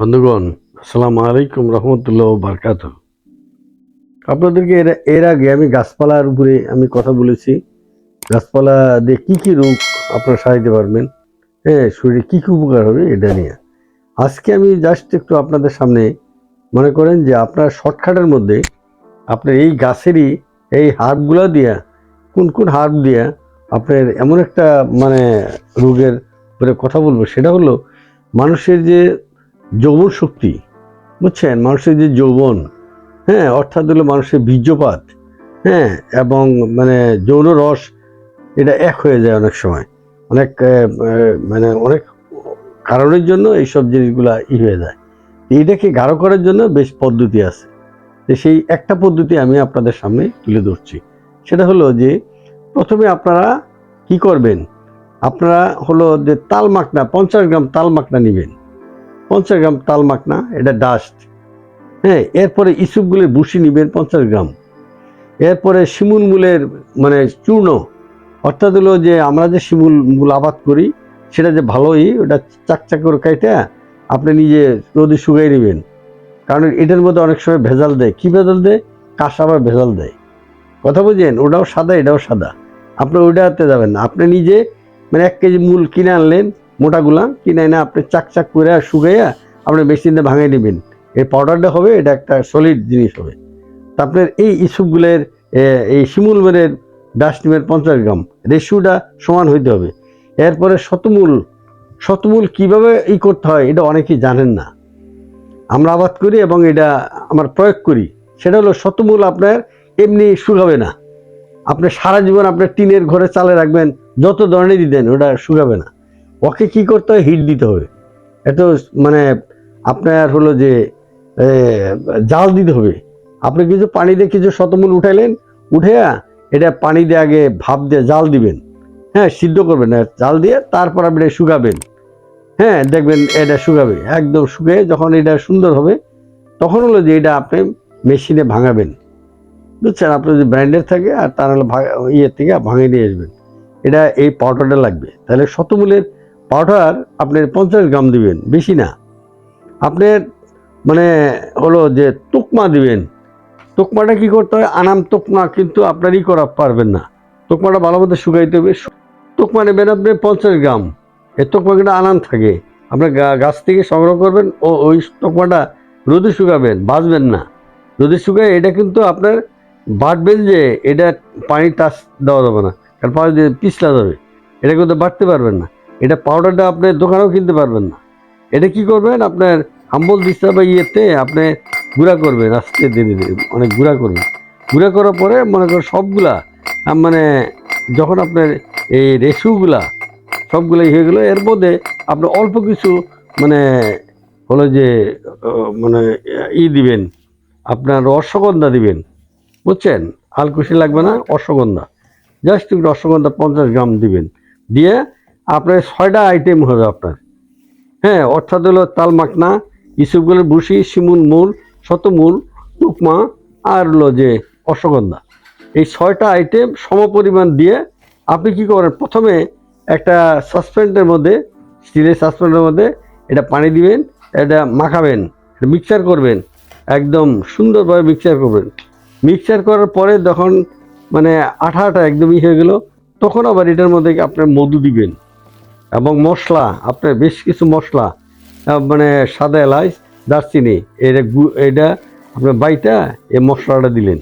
বন্ধুগণ, আসসালামু আলাইকুম রহমতুল্লাহ বারকাত আপনাদেরকে এর এর আগে আমি গাছপালার উপরে আমি কথা বলেছি। গাছপালা দিয়ে কী কী রোগ আপনারা সারাইতে পারবেন? হ্যাঁ শরীরে কী কী উপকার হবে এটা নিয়ে। আজকে আমি জাস্ট একটু আপনাদের সামনে মনে করেন যে আপনার শর্টকাটের মধ্যে আপনার এই গাছেরই এই হার্বগুলো দিয়া, কোন কোন হার্ব দিয়া আপনার এমন একটা মানে রোগের উপরে কথা বলব। সেটা হলো মানুষের যে যৌবন শক্তি, বুঝছেন? মানুষের যে যৌবন হ্যাঁ অর্থাৎ হলো মানুষের বীর্যপাত হ্যাঁ এবং মানে যৌন রস, এটা এক হয়ে যায় অনেক সময়। অনেক মানে অনেক কারণের জন্য এইসব জিনিসগুলা ই হয়ে যায়। এইটাকে গাঢ় করার জন্য বেশ পদ্ধতি আছে। সেই একটা পদ্ধতি আমি আপনাদের সামনে তুলে ধরছি। সেটা হলো যে, প্রথমে আপনারা কি করবেন? আপনারা হলো যে তাল মাখনা পঞ্চাশ গ্রাম তাল মাখনা নেবেন। পঞ্চাশ গ্রাম তাল মাখনা এটা ডাস্ট হ্যাঁ এরপরে ইসুপগুলির বুসি নেবেন পঞ্চাশ গ্রাম। এরপরে শিমুল মূলের মানে চূর্ণ, অর্থাৎ হলো যে আমরা যে শিমুল মূল আবাদ করি, সেটা যে ভালোই, ওটা চাকচাক করে কাইটা, আপনি নিজে রোদে শুকাই নেবেন। কারণ এটার মধ্যে অনেক সময় ভেজাল দেয়। কি ভেজাল দেয়? কাঁসা আবার ভেজাল দেয়। কথা বুঝেন? ওটাও সাদা, এটাও সাদা। আপনি ওইটাতে যাবেন না। আপনি নিজে মানে এক কেজি মূল কিনে আনলেন মোটাগুলা কিনে এনে আপনি চাক চাক করে শুকাইয়া আপনি মেশিনে ভাঙিয়ে নেবেন এই পাউডারটা হবে, এটা একটা সলিড জিনিস হবে। তা আপনার এই ইস্যুগুলোর এই শিমুল মেরের ডাস্টবিনের পঞ্চাশ গ্রাম রেশিওটা সমান হইতে হবে। এরপরে শতমূল শতমূল কীভাবে ই করতে হয়, এটা অনেকেই জানেন না। আমরা আবাদ করি এবং এটা আমরা প্রয়োগ করি। সেটা হলো শতমূল আপনার এমনি শুকাবে না। আপনি সারা জীবন আপনার টিনের ঘরে চালে রাখবেন, যত ধরনেরই দেন ওটা শুকাবে না। ওকে কি করতে হয়? হিট দিতে হবে। এত মানে আপনার হলো যে জাল দিতে হবে। আপনি কিছু পানি দিয়ে কিছু শতমূল উঠাইলেন উঠে এটা পানি দিয়ে আগে ভাপ দিয়ে জাল দিবেন। হ্যাঁ সিদ্ধ করবেন। জাল দিয়ে তারপর আপনি এটা শুকাবেন। হ্যাঁ দেখবেন এটা শুকাবে। একদম শুকিয়ে যখন এটা সুন্দর হবে, তখন হলো যে এটা আপনি মেশিনে ভাঙাবেন। বুঝছেন? আপনার যদি ব্র্যান্ডের থাকে আর তার হলো ভা- ইয়ে থেকে ভাঙিয়ে নিয়ে আসবেন। এটা এই পাউডারটা লাগবে। তাহলে শতমূলের পাউডার আপনি পঞ্চাশ গ্রাম দিবেন, বেশি না। আপনার মানে হলো যে তুকমা দিবেন। তোকমাটা কি করতে হয়? আনাম তোকমা কিন্তু আপনারই করা পারবেন না। তোকমাটা ভালো মতো শুকাইতে হবে। তোকমা নেবেন আপনি পঞ্চাশ গ্রাম। এই কিন্তু আনাম থাকে। আপনার গাছ থেকে সংগ্রহ করবেন ও ওই তোকমাটা রোদে শুকাবেন বাঁচবেন না। রোদে শুকায় এটা কিন্তু আপনার বাটবেন যে এটা পানি টাচ দেওয়া যাবে না। কারণ পানি দিয়ে পিছলা যাবে। এটা কিন্তু বাড়তে পারবেন না। এটা পাউডারটা আপনি দোকানেও কিনতে পারবেন না। এটা কি করবেন? আপনার আম্বল দিস্তা বা ইয়েতে আপনি গুঁড়া করবেন, আস্তে ধীরে ধীরে অনেক গুঁড়া করবেন। গুঁড়া করার পরে মনে করেন সবগুলা মানে যখন আপনার এই রেসুগুলা সবগুলো হয়ে গেলো, এর মধ্যে আপনি অল্প কিছু মানে হলো যে মানে ই দিবেন, আপনার রসগন্ধা দিবেন, বুঝছেন? আলকুশি লাগবে না অশ্বগন্ধা জাস্ট একটু রসগন্ধা পঞ্চাশ গ্রাম দিবেন। দিয়ে আপনার ছয়টা আইটেম হবে আপনার। হ্যাঁ অর্থাৎ হলো তাল মাখনা ইসুপগুলোর ভুসি শিমুল মূল, শতমূল টুকমা আর হলো যে অশ্বগন্ধা। এই ছয়টা আইটেম সমপরিমাণ দিয়ে আপনি কি করেন? প্রথমে একটা সাসপেন্ডের মধ্যে স্টিলের সাসপেন্ডের মধ্যে এটা পানি দিবেন, এটা মাখাবেন মিক্সচার করবেন, একদম সুন্দরভাবে মিক্সচার করবেন। মিক্সচার করার পরে যখন মানে আঠা আঠা একদমই হয়ে গেল, তখন আবার এটার মধ্যে আপনার মধু দিবেন। এবং মশলা, আপনার বেশ কিছু মশলা মানে সাদা এলাচ, দারচিনি, এটা গু- এটা আপনার বাইটা এই মশলাটা দিলেন।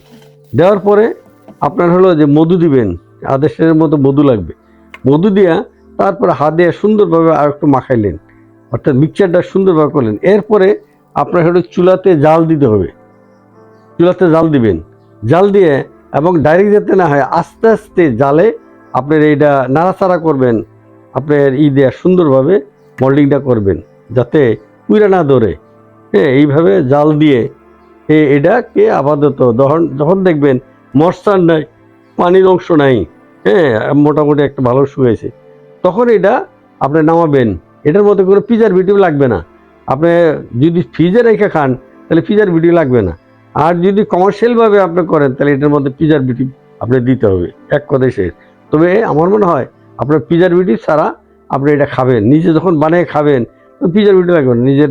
দেওয়ার পরে আপনার হলো যে মধু দিবেন আদেশের মতো মধু লাগবে। মধু দিয়া তারপরে হাত দিয়ে সুন্দরভাবে আর একটু মাখাইলেন, অর্থাৎ মিক্সচারটা সুন্দরভাবে করলেন। এরপরে আপনার হলো চুলাতে জাল দিতে হবে। চুলাতে জাল দিবেন। জাল দিয়ে এবং ডাইরেক্ট যাতে না হয়, আস্তে আস্তে জালে আপনার এইটা নাড়াচাড়া করবেন আপনার ই দেওয়া সুন্দরভাবে মোল্ডিংটা করবেন, যাতে কুইরা না ধরে। হ্যাঁ এইভাবে জাল দিয়ে এটাকে আপাতত যখন যখন দেখবেন মশার নাই, পানির অংশ নাই হ্যাঁ মোটামুটি একটা ভালো শুয়েছে তখন এটা আপনি নামাবেন। এটার মধ্যে কোনো পিজার ভিডিও লাগবে না। আপনি যদি ফ্রিজে রেখে খান, তাহলে পিজার ভিডিও লাগবে না। আর যদি কমার্শিয়ালভাবে আপনি করেন, তাহলে এটার মধ্যে পিজার বিটি আপনি দিতে হবে, এক কথায় শেষ। তবে আমার মনে হয় আপনার পিজার বিটি ছাড়া আপনি এটা খাবেন। নিজে যখন বানিয়ে খাবেন পিজার বিটি লাগবে না নিজের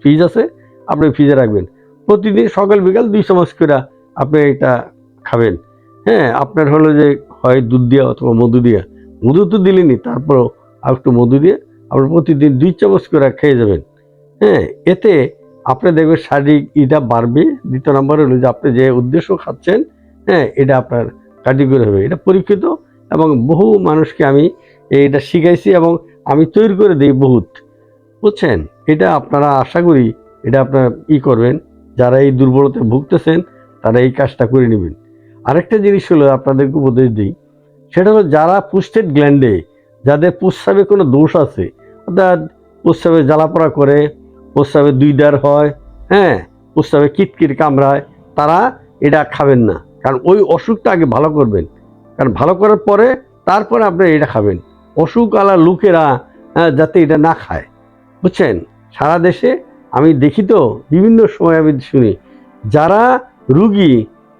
ফ্রিজ আছে, আপনি ফ্রিজে রাখবেন। প্রতিদিন সকাল, বিকাল দুই চামচ করে আপনি এটা খাবেন। হ্যাঁ আপনার হলো যে হয় দুধ দিয়া অথবা মধু দিয়া। মধু তো দিলেনি তারপরও আর একটু মধু দিয়ে আপনি প্রতিদিন দুই চামচ করে খেয়ে যাবেন। হ্যাঁ এতে আপনি দেখবেন শারীরিক ইটা বাড়বে। দ্বিতীয় নম্বর হলো যে আপনি যে উদ্দেশ্য খাচ্ছেন হ্যাঁ এটা আপনার কার্যকরী হবে। এটা পরীক্ষিত এবং বহু মানুষকে আমি এটা শিখাইছি এবং আমি তৈরি করে দিই বহুত। বুঝছেন? এটা আপনারা আশা করি এটা আপনারা ই করবেন। যারা এই দুর্বলতায় ভুগতেছেন, তারা এই কাজটা করে নেবেন। আরেকটা জিনিস হলো আপনাদেরকে উপদেশ দিই, সেটা হলো যারা পুস্টেড গ্ল্যান্ডে যাদের প্রস্রাবে কোনো দোষ আছে, অর্থাৎ প্রস্রাবে জ্বালাপড়া করে, প্রস্রাবে দুই দার হয় হ্যাঁ প্রস্রাবে কিটকিট কামড়ায়, তারা এটা খাবেন না। কারণ ওই অসুখটা আগে ভালো করবেন। কারণ ভালো করার পরে তারপরে আপনি এটা খাবেন। অসুখ আলা লোকেরা হ্যাঁ, যাতে এটা না খায়। বুঝছেন? সারা দেশে আমি দেখি তো বিভিন্ন সময় আমি শুনি যারা রুগী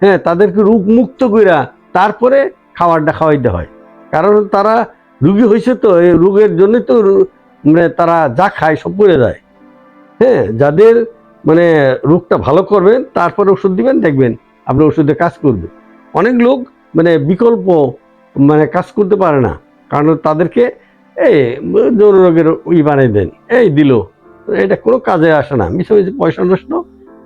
হ্যাঁ তাদেরকে রোগ মুক্ত কইরা তারপরে খাবারটা খাওয়াইতে হয়। কারণ তারা রুগী হয়েছে তো এই রোগের জন্যই তো মানে তারা যা খায় সব পড়ে যায়। হ্যাঁ যাদের মানে রোগটা ভালো করবেন তারপরে ওষুধ দিবেন দেখবেন আপনার ওষুধে কাজ করবে অনেক লোক মানে বিকল্প মানে কাজ করতে পারে না। কারণ তাদেরকে, এই জোর রোগের ই বানিয়ে দেন। এই, দিল। এটা কোনো কাজে আসে না। মিশে মিশে পয়সা নষ্ট,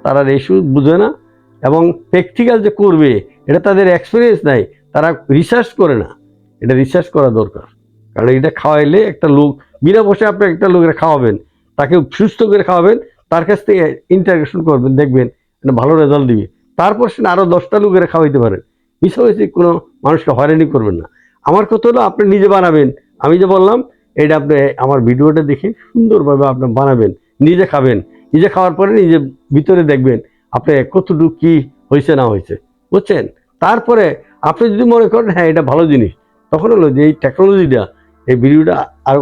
তারা সুদ বুঝে না। এবং প্র্যাকটিক্যাল যে করবে, এটা তাদের এক্সপিরিয়েন্স নাই। তারা রিসার্চ করে না। এটা রিসার্চ করা দরকার। কারণ এটা খাওয়াইলে একটা লোক, বিনা বসে আপনি একটা লোকের খাওয়াবেন। তাকে সুস্থ করে খাওয়াবেন। তার কাছ থেকে ইন্টারগ্রেশন করবেন, দেখবেন ভালো রেজাল্ট দিবে। তারপর সে আরও দশটা লোকের খাওয়াইতে পারেন মিশামিশি কোনো মানুষকে হয়রানি করবেন না। আমার কথা হলো, আপনি নিজে বানাবেন। আমি যে বললাম, এটা আপনি আমার ভিডিওটা দেখে সুন্দরভাবে আপনি বানাবেন, নিজে খাবেন। নিজে খাওয়ার পরে নিজে ভিতরে দেখবেন, আপনি কতটুকু কি হয়েছে, না হয়েছে। বুঝছেন? তারপরে আপনি যদি মনে করেন হ্যাঁ এটা ভালো জিনিস, তখন হলো যে এই টেকনোলজিটা এই ভিডিওটা আর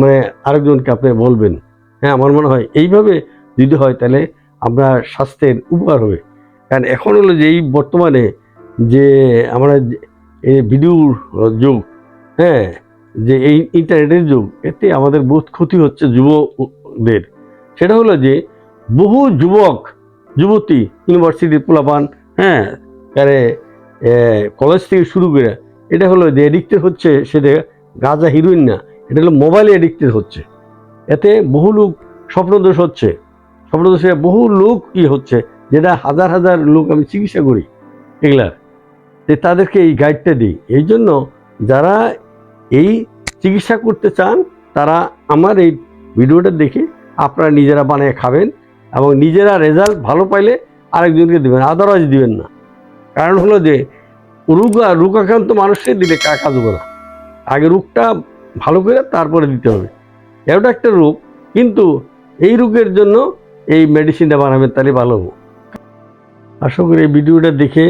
মানে আরেকজনকে আপনি বলবেন। হ্যাঁ আমার মনে হয় এইভাবে যদি হয়, তাহলে আমরা স্বাস্থ্যের উপকার হবে। কারণ এখন হলো যে এই বর্তমানে যে আমরা এই ভিডিওর যুগ হ্যাঁ যে এই ইন্টারনেটের যুগ, এতে আমাদের বহুত ক্ষতি হচ্ছে যুবকদের। সেটা হলো যে বহু যুবক, যুবতী ইউনিভার্সিটির পোলাপান হ্যাঁ আরে কলেজ থেকে শুরু করে, এটা হলো যে এডিক্টেড হচ্ছে সেটা গাঁজা হিরোইন না, এটা হলো মোবাইলে এডিক্টেড হচ্ছে। এতে বহু লোক স্বপ্নদোষ হচ্ছে। স্বপ্নদোষে বহু লোক কি হচ্ছে, যেটা হাজার হাজার লোক আমি চিকিৎসা করি এগুলার যে তাদেরকে এই গাইডটা দিই। এই জন্য যারা এই চিকিৎসা করতে চান, তারা আমার এই ভিডিওটা দেখে আপনারা নিজেরা বানিয়ে খাবেন এবং নিজেরা রেজাল্ট ভালো পাইলে আরেকজনকে দেবেন আদারওয়াইজ দিবেন না। কারণ হলো যে, রোগ রোগাক্রান্ত মানুষকে দিলে কাজ না। আগে রোগটা ভালো করে তারপরে দিতে হবে। এটা একটা রোগ, কিন্তু এই রোগের জন্য এই মেডিসিনটা বানাবেন, তাহলে ভালো হবে। আশা করি এই ভিডিওটা দেখে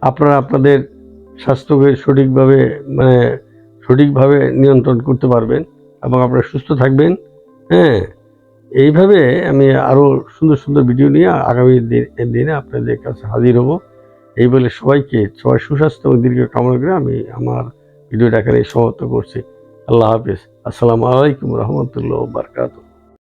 আপনারা আপনাদের স্বাস্থ্যকে সঠিকভাবে মানে সঠিকভাবে নিয়ন্ত্রণ করতে পারবেন এবং আপনারা সুস্থ থাকবেন। হ্যাঁ এইভাবে আমি আরও সুন্দর সুন্দর ভিডিও নিয়ে আগামী দিন- দিনে আপনাদের কাছে হাজির হব। এই বলে সবাইকে, সবাই সুস্বাস্থ্য এবং দীর্ঘ কামনা করে আমি আমার ভিডিওটা এখানে সমাপ্ত করছি। আল্লাহ হাফিজ। আসসালামু আলাইকুম রহমতুল্লাহ বারকাতুহ।